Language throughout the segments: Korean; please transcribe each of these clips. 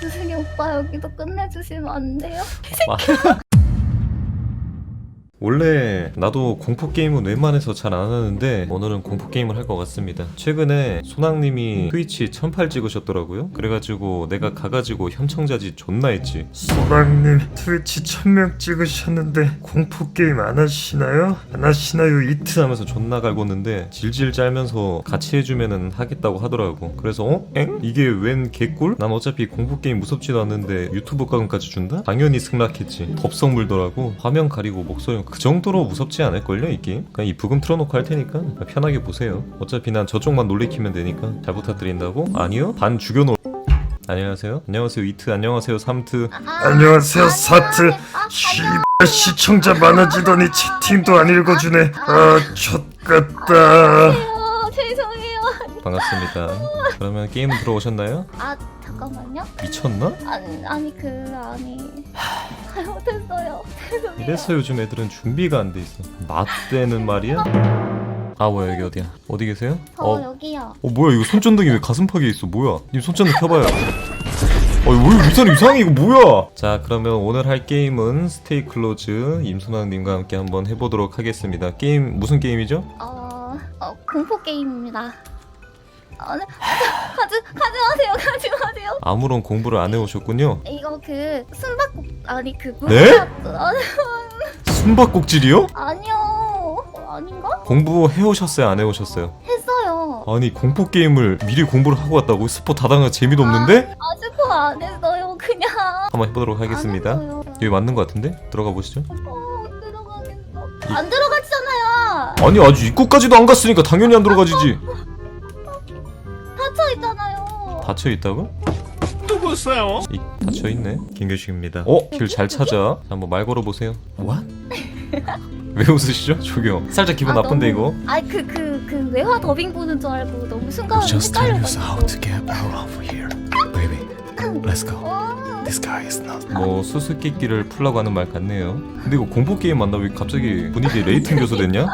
주승이 오빠 여기도 끝내주시면 안 돼요? 원래 나도 공포 게임은 웬만해서 잘 안 하는데 오늘은 공포 게임을 할 것 같습니다. 최근에 소낭님이 트위치 1008 찍으셨더라고요. 그래가지고 내가 가가지고 협청자지 존나 했지. 소랑님 트위치 1000명 찍으셨는데 공포 게임 안 하시나요? 안 하시나요? 이 이트 하면서 존나 갈궜는데 질질 짤면서 같이 해주면은 하겠다고 하더라고. 그래서 어? 엥? 이게 웬 개꿀? 난 어차피 공포 게임 무섭지도 않는데 유튜브 가금까지 준다? 당연히 승낙했지. 덥석 물더라고. 화면 가리고 목소리 그 정도로 무섭지 않을걸요 이 게임? 그냥 이 부금 틀어놓고 할 테니까 편하게 보세요. 어차피 난 저쪽만 놀래키면 되니까 잘 부탁드린다고? 아니요? 반 죽여놓을 안녕하세요. 안녕하세요 이트. 안녕하세요 삼트. 안녕하세요 사트 씨발 시청자 많아지더니 채팅도 안 읽어주네 아 좆같다 아 죄송해요 반갑습니다. 그러면 게임 들어오셨나요? 아 잠깐만요 미쳤나? 아니 아니 그 아니 잘못했어요 죄송해요 이래서 요즘 애들은 준비가 안 돼 있어. 맞대는 말이야? 아 뭐야 여기 어디야? 어디 계세요? 저 어, 여기요 어 뭐야 이거 손전등이 왜 가슴팍에 있어? 뭐야? 님 손전등 켜봐요. 어이 뭐 위산 이상해 이거 뭐야? 자 그러면 오늘 할 게임은 스테이 클로즈 임순왕님과 함께 한번 해보도록 하겠습니다. 게임 무슨 게임이죠? 어, 어 공포 게임입니다 아, 네. 가지 가지 마세요 가지 마세요 아무런 공부를 안 해오셨군요. 이거 그 숨바꼭질 아니 그 네? 아니, 숨바꼭질이요? 아니요 아닌가 공부 해오셨어요? 안 해오셨어요? 했어요 아니 공포 게임을 미리 공부를 하고 왔다고 스포 다당한 재미도 없는데? 아직 안 했어요 그냥 한번 해보도록 하겠습니다. 했어요. 여기 맞는 것 같은데? 들어가 보시죠. 어, 들어가겠어. 안 들어갔잖아요. 아니 아직 입구까지도 안 갔으니까 당연히 안 들어가지지. 닫혀 있잖아요. 닫혀 있다고? 누구세요? 이 닫혀 있네. 김교식입니다. 어? 길 잘 찾아. 자, 한번 말 걸어 보세요. What? 왜 웃으시죠? 조경. 살짝 기분 아, 나쁜데 너무- 이거. 아니 그그 그 외화 더빙 보는 줄 알고 너무 순간 Just tell us how to 헷갈려가지고. Let's go. 어, This guy is not. 뭐 수수께끼를 풀라고 하는 말 같네요. 근데 이거 공포 게임 맞나? 왜 갑자기 분위기 레이팅 교수 됐냐?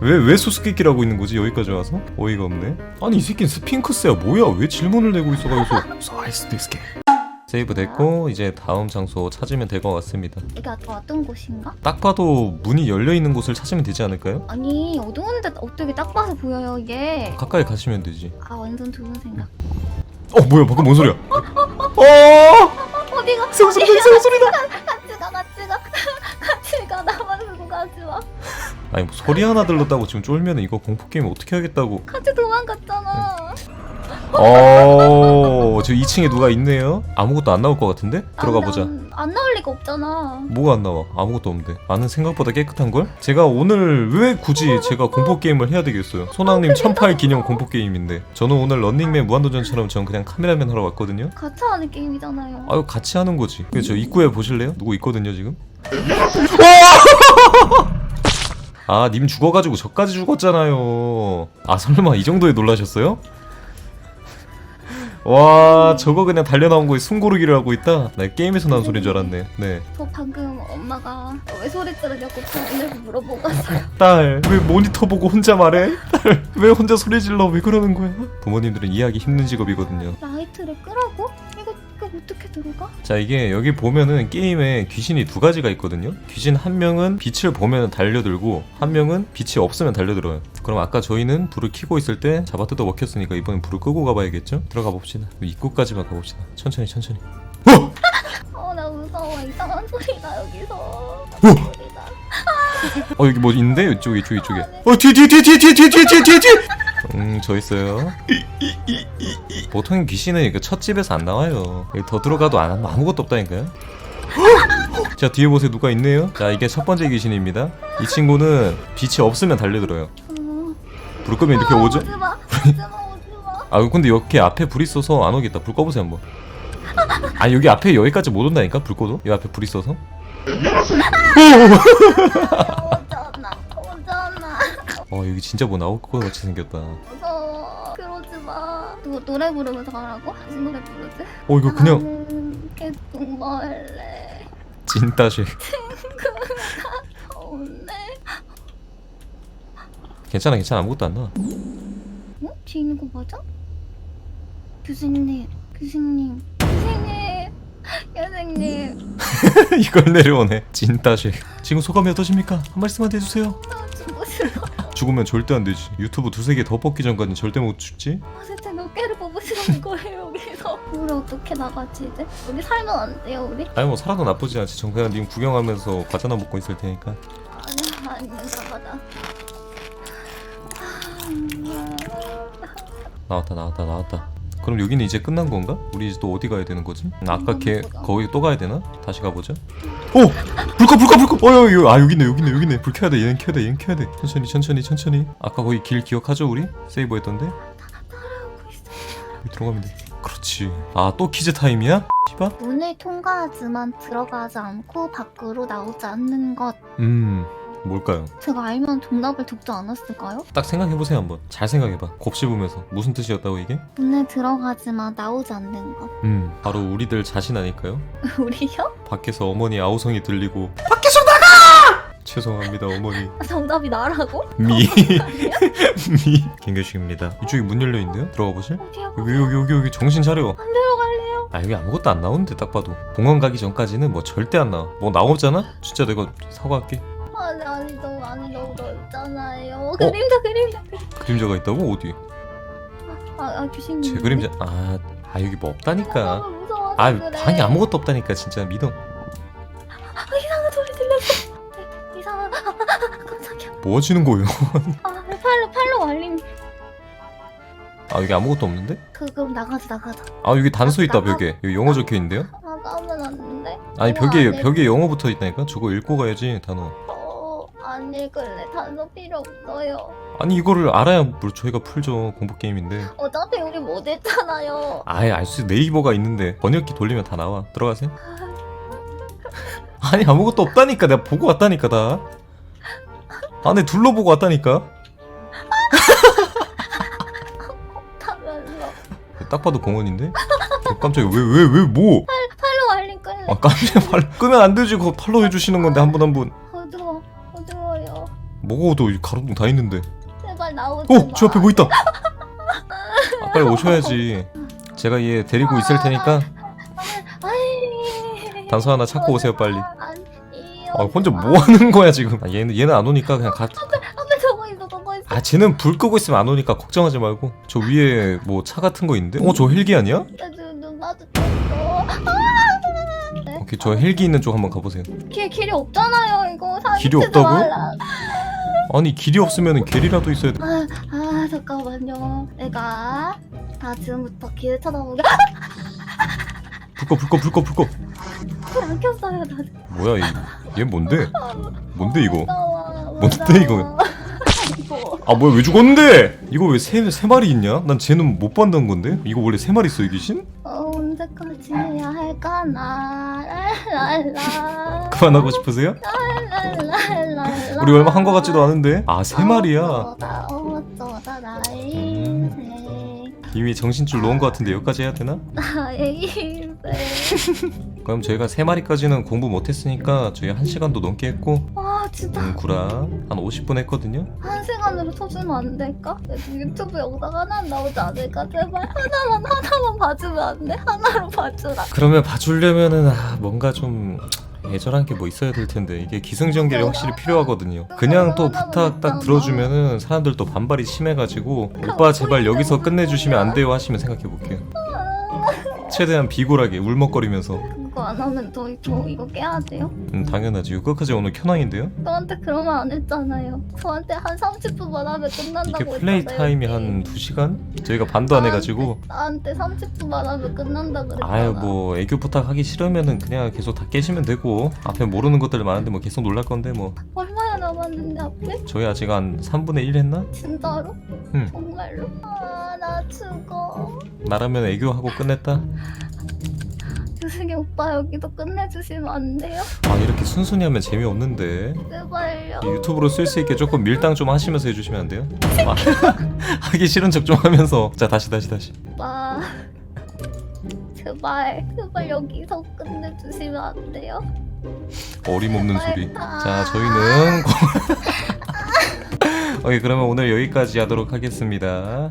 왜 왜 수수께끼라고 있는 거지 여기까지 와서? 어이가 없네. 아니 이 새끼는 스핑크스야 뭐야? 왜 질문을 내고 있어가지고. So is this game. 세이브 됐고 이제 다음 장소 찾으면 될 것 같습니다. 이게 아까 왔던 곳인가? 딱 봐도 문이 열려 있는 곳을 찾으면 되지 않을까요? 아니 어두운데 어떻게 딱 봐서 보여요 이게. 가까이 가시면 되지. 아 완전 좋은 생각. 어 뭐야 방금 뭔 소리야? 어! 어디가? 새우소리다 새우소리다. 같이 가 같이 가 같이 가 나만 두고 가지 마. 아니 뭐 소리 하나 들렸다고 지금 쫄면 이거 공포 게임 어떻게 하겠다고? 같이 도망갔잖아. 어, 저 2층에 누가 있네요. 아무것도 안 나올 것 같은데? 들어가 아, 보자. 난- 안 나올 리가 없잖아. 뭐가 안 나와? 아무것도 없는데. 나는 생각보다 깨끗한 걸? 제가 오늘 왜 굳이 제가 공포 게임을 해야 되겠어요? 소낭님 1008 기념 공포 게임인데 저는 오늘 런닝맨 무한도전처럼 전 그냥 카메라맨 하러 왔거든요. 같이 하는 게임이잖아요. 아유 같이 하는 거지. 그저 입구에 보실래요? 누구 있거든요 지금? 아, 님 죽어가지고 저까지 죽었잖아요. 아, 설마 이 정도에 놀라셨어요? 와, 저거 그냥 달려 나온 거에 숨고르기를 하고 있다. 나 게임에서 나온 소리인 줄 알았네. 네. 저 방금 엄마가 왜 소리 지르냐고 부모님을 물어보고 왔어요. 딸, 왜 모니터 보고 혼자 말해? 딸, 왜 혼자 소리 질러? 왜 그러는 거야? 부모님들은 이해하기 힘든 직업이거든요. 라이트를 끄라고? 이거 이거 어떻게 들어가? 자 이게 여기 보면은 게임에 귀신이 두 가지가 있거든요 귀신 한 명은 빛을 보면 달려들고 한 명은 빛이 없으면 달려들어요 그럼 아까 저희는 불을 켜고 있을 때 잡아뜯어 먹혔으니까 이번엔 불을 끄고 가봐야겠죠? 들어가 봅시다. 입구까지만 가봅시다. 천천히 천천히. 어! 나 무서워. 이상한 소리가 여기서. 오! 소리가. 어 여기 뭐 있는데? 이쪽에 이쪽에 이쪽에. 어뒤뒤뒤뒤뒤뒤뒤뒤뒤 음저 있어요. 보통 귀신은 그첫 집에서 안 나와요. 여기 더 들어가도 안 아무것도 없다니까요. 자 뒤에 보세요. 누가 있네요. 자 이게 첫 번째 귀신입니다. 이 친구는 빛이 없으면 달려들어요. 어. 불 끄면 이렇게 아, 오죠? 오지 마. 오지 마. 오지 마. 아 근데 이렇게 앞에 불 있어서 안 오겠다 불 꺼보세요 한번 아 여기 앞에 여기까지 못 온다니까 불 꺼도 여기 앞에 불 있어서 오잖아. 오잖아. 어 여기 진짜 뭐 나올 것 같이 생겼다 어 무서워. 그러지 마. 노, 노래 부르면서 가라고? 무슨 노래 부르지? 어, 이거 그냥 나는 멀래. 찐따식 오네. 괜찮아 괜찮아 아무것도 안 나와 어? 뒤에 있는 거 맞아? 교수님, 교수님, 교수님. 이걸 내려오네 찐따쉐 지금 소감이 어떠십니까? 한 말씀만 해주세요 나 죽고 싶어. 죽으면 절대 안 되지 유튜브 두세 개 더 뽑기 전까지 절대 못 죽지 아, 대체 몇 개를 뽑으시는 거예요 여기서? 우리 어떻게 나가지 이제? 우리 살면 안 돼요 우리? 아니 뭐 살아도 나쁘지 않지 전 그냥 님 구경하면서 과자나 먹고 있을 테니까 아니야 아니야 나가자. 나왔다 나왔다 나왔다 그럼 여기는 이제 끝난 건가? 우리 이제 또 어디 가야 되는 거지? 아까 걔 거기 또 가야 되나? 다시 가보자 오! 불꺼 불꺼 불꺼 어 여기 아 여기 있네 여기 있네 여기 있네 불 켜야 돼 얘는 켜야 돼 얘는 켜야 돼 천천히 천천히 천천히 아까 거기 길 기억하죠 우리? 세이브 했던데? 여기 들어가면 돼 그렇지 아 또 퀴즈 타임이야? 씨바? 문을 통과하지만 들어가지 않고 밖으로 나오지 않는 것. 음 뭘까요? 제가 알면 정답을 적지 않았을까요? 딱 생각해보세요 한번 잘 생각해봐 곱씹으면서 무슨 뜻이었다고 이게? 문에 들어가지만 나오지 않는 것. 음 바로 우리들 자신 아닐까요? 우리요? 밖에서 어머니 아우성이 들리고 밖에서 나가! 죄송합니다 어머니 정답이 나라고? 미 미. 김교식입니다 이쪽에 문 열려있네요? 들어가 보실? 어디야? 여기 여기 여기 여기 정신 차려 안 들어갈래요? 아 여기 아무것도 안 나오는데 딱 봐도 공항 가기 전까지는 뭐 절대 안 나와 뭐 나오잖아? 진짜 내가 사과할게 넓잖아요. 그림자 그림자. 그림자가 있다고? 어디? 아, 아 귀신. 제 그림자 아, 아 여기 뭐 없다니까 너무 무서워서 아 그래. 방에 아무것도 없다니까 진짜 믿어 아, 이상한 소리 들렸어. 네, 이상한. 깜짝이야. 뭐 하시는 거예요? 아 팔로 팔로 말림. 아 여기 아무것도 없는데? 그 그럼 나가자 나가자. 아 여기 단서 있다 벽에 여기 영어 적혀 있는데요? 나가면 안 돼. 아니 벽에 벽에 영어 붙어 있다니까 저거 읽고 가야지 단어 어, 안 읽을래. 단서 필요 없어요. 아니 이거를 알아야 뭐 저희가 풀죠 공부 게임인데. 어차피 우리 못 했잖아요. 아예 알 수 네이버가 있는데 번역기 돌리면 다 나와. 들어가세요. 아니 아무것도 없다니까. 내가 보고 왔다니까 다. 안에 둘러보고 왔다니까. 딱 봐도 공원인데? 어, 깜짝이야. 왜 왜 왜 뭐? 팔로 말림 끌래. 아 깜짝이야 팔 끄면 안 되지. 그거 팔로 해주시는 건데 한 분 한분 어두워요. 뭐가 도 가로등 다 있는데 제발 나오지 어! 마. 저 앞에 뭐 있다 아 빨리 오셔야지 제가 얘 데리고 있을 테니까 아이. 단서 하나 찾고 오세요 빨리 아니요. 아 혼자 뭐 하는 거야 지금 아, 얘는 얘는 안 오니까 그냥 가. 앞에 저거 있어 저거 있어. 아 쟤는 불 끄고 있으면 안 오니까 걱정하지 말고 저 위에 뭐 차 같은 거 있는데? 어 저 헬기 아니야? 눈 마주쳤어. 오케이 저 헬기 있는 쪽 한번 가보세요 길 길이 없잖아요 이거. 사진 길이 찍지 없다고? 말라. 아니 길이 없으면 길이라도 있어야 돼 아, 아 잠깐만요. 내가 다 지금부터 길을 쳐다보게. 불꺼 불꺼 불꺼 불꺼 불안 켰어요 나. 뭐야 얘, 얘 뭔데? 뭔데 이거? 무서워, 뭔데, 무서워. 이거? 이거. 아 뭐야 왜 죽었는데? 이거 왜 세 세 마리 있냐? 난 쟤는 못 봤던 건데? 이거 원래 세 마리 있어 이 귀신? 어, 언제까지 랄랄라 그만하고 싶으세요? 랄랄랄라 우리 얼마 한 거 같지도 않은데? 아 세 마리야 어쩌다 어쩌다 나의 인생 이미 정신줄 놓은 거 같은데 여기까지 해야 되나? 나의 인생 그럼 저희가 세 마리까지는 공부 못했으니까 저희 한 시간도 넘게 했고 와 진짜 음 구라 한 50분 했거든요 한 시간으로 쳐주면 안 될까? 유튜브 영상 하나 나오지 않을까? 제발 하나만 하나만 봐주면 안 돼? 하나로 봐주라 그러면 봐주려면은 아, 뭔가 좀 애절한 게 뭐 있어야 될 텐데 이게 기승전결이 확실히 필요하거든요. 그냥 또 부탁 딱 들어주면은 사람들 또 반발이 심해가지고 오빠 제발 여기서 끝내주시면 안 돼요 하시면 생각해 볼게요. 최대한 비굴하게 울먹거리면서 그거 안 하면 저, 저 이거 깨야 돼요? 음 당연하지 이거 끝까지 오늘 켜낭인데요. 저한테 그런 말 안 했잖아요 저한테 한 30분만 하면 끝난다고 이게 플레이 했잖아요, 타임이. 한 2시간? 저희가 반도 안 해가지고 나한테 30분만 하면 끝난다 그랬잖아 아유 뭐 애교 부탁하기 싫으면은 그냥 계속 다 깨시면 되고 앞에 모르는 것들 많은데 뭐 계속 놀랄 건데 뭐 얼마나 남았는데 앞에? 저희 아직 한 3분의 1 했나? 진짜로? 응. 정말로? 아 나 죽어 나라면 애교하고 끝냈다. 유승이 오빠 여기서 끝내주시면 안 돼요? 아 이렇게 순순히 하면 재미없는데. 제발요. 이 유튜브로 쓸 수 있게 조금 밀당 좀 하시면서 해주시면 안 돼요? 아, 하기 싫은 척 좀 하면서. 자 다시 다시 다시. 오빠 제발 제발 여기서 끝내주시면 안 돼요? 어림없는 소리. 자 저희는 오케이 그러면 오늘 여기까지 하도록 하겠습니다